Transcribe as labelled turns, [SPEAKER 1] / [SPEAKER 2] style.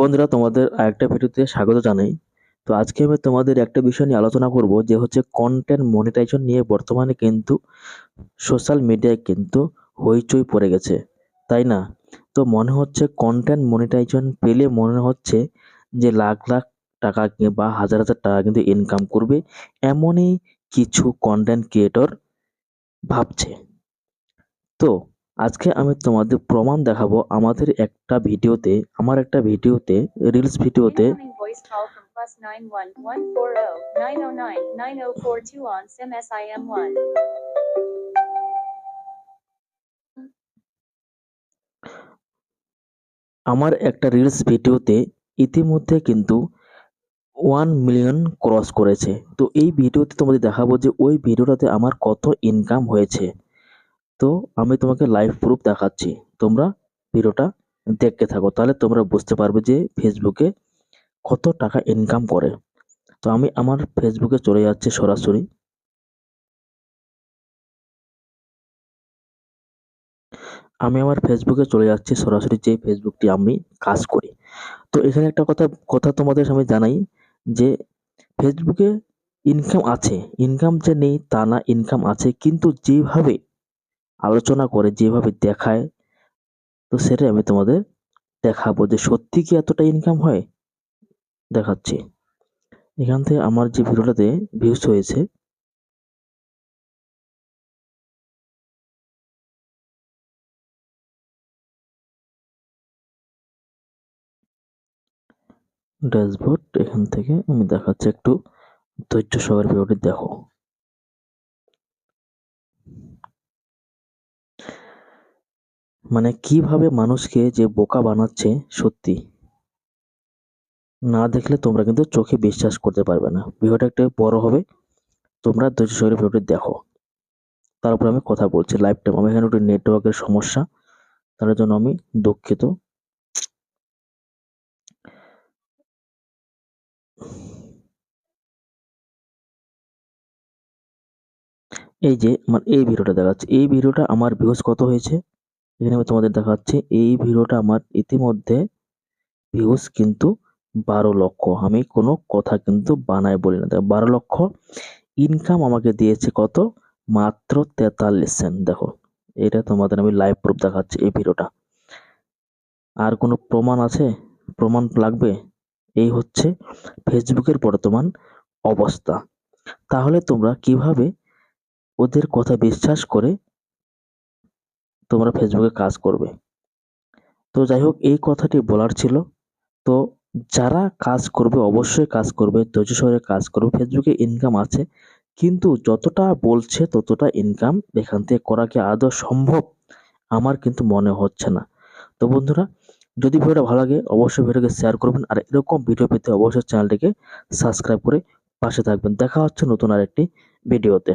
[SPEAKER 1] বন্ধুরা, তোমাদের আরেকটা ভিডিওতে স্বাগত জানাই। তো আজকে আমি তোমাদের একটা বিষয় নিয়ে আলোচনা করব, যে হচ্ছে কন্টেন্ট মনিটাইজেশন নিয়ে বর্তমানে কিন্তু সোশ্যাল মিডিয়ায় কিন্তু হইচই পড়ে গেছে, তাই না? তো মনে হচ্ছে কন্টেন্ট মনিটাইজেশন পেলে মনে হচ্ছে যে লাখ লাখ টাকা বা হাজার হাজার টাকা কিন্তু ইনকাম করবে এমনই কিছু কন্টেন্ট ক্রিয়েটর ভাবছে। তো আজকে আমি তোমাদের প্রমাণ দেখাবো আমাদের একটা ভিডিওতে আমার একটা ভিডিওতে রিলস ভিডিওতে. আমার একটা রিলস ভিডিওতে ইতিমধ্যে কিন্তু ওয়ান মিলিয়ন ক্রস করেছে। তো এই ভিডিওতে তোমাদের দেখাবো যে ওই ভিডিওটাতে আমার কত ইনকাম হয়েছে। তো আমি তোমাকে লাইভ প্রুফ দেখাচ্ছি। তোমরা ভিডিওটা দেখতে থাকো, তাহলে তোমরা বুঝতে পারবে যে ফেসবুকে কত টাকা ইনকাম করে। তো আমি আমার ফেসবুকে চলে যাচ্ছি সরাসরি। আমি আমার ফেসবুকে চলে যাচ্ছি সরাসরি যে ফেসবুকটি আমি কাজ করি। তো এখানে একটা কথা কথা তোমাদের আমি জানাই যে ফেসবুকে ইনকাম আছে ইনকাম যে নেই তা না ইনকাম আছে, কিন্তু যেভাবে আলোচনা করে যেভাবে দেখায়, তো সেটাই আমি তোমাদের দেখাবো যে সত্যি কি এতটা ইনকাম হয়? দেখাচ্ছি। এখান থেকে আমার যে ভিডিওটাতে ভিউজ হয়েছে ড্যাশবোর্ড এখান থেকে আমি দেখাচ্ছি একটু ধৈর্য সহকারে ভিডিওটি দেখো। মানে কীভাবে মানুষকে যে বোকা বানাচ্ছে সত্যি, না দেখলে তোমরা কিন্তু চোখে বিশ্বাস করতে পারবে না। ভিডিওটা একটু বড় হবে, তোমরা ধৈর্য সহকারে ভিডিওটি দেখো। তারপর আমি কথা বলছি লাইভ টাইম আমি এখানে একটু নেটওয়ার্কের সমস্যা, তার জন্য আমি দুঃখিত। এই যে আমার এই ভিডিওটা দেখাচ্ছে। এই ভিডিওটা আমার ভিউজ কত হয়েছে? এখানে আমি তোমাদের দেখাচ্ছি, এই ভিডিওটা আমার ইতিমধ্যে ভিউজ কিন্তু বারো লক্ষ। আমি কোনো কথা কিন্তু বানায় বলি না। দেখো, বারো লক্ষ ইনকাম আমাকে দিয়েছে কত? মাত্র তেতাল্লিশ সেন্ট দেখো, এটা তোমাদের আমি লাইভ প্রুফ দেখাচ্ছি এই ভিডিওটা। আর কোনো প্রমাণ আছে? প্রমাণ লাগবে? এই হচ্ছে ফেসবুকের বর্তমান অবস্থা। তাহলে তোমরা কীভাবে ওদের কথা বিশ্বাস করে তোমরা ফেসবুকে কাজ করবে। তো যাই হোক এই কথাটি বলার ছিল। তো যারা কাজ করবে, অবশ্যই কাজ করবে, ধৈর্য সহকারে কাজ করবে ফেসবুকে ইনকাম আছে। কিন্তু যতটা বলছে, ততটা ইনকাম এখান থেকে করা কি আদৌ সম্ভব? আমার কিন্তু মনে হচ্ছে না। তো বন্ধুরা, যদি ভিডিওটা ভালো লাগে, অবশ্যই ভিডিওকে শেয়ার করবেন। আর এরকম ভিডিও পেতে অবশ্যই চ্যানেলটিকে সাবস্ক্রাইব করে পাশে থাকবেন। দেখা হচ্ছে নতুন আরেকটি ভিডিওতে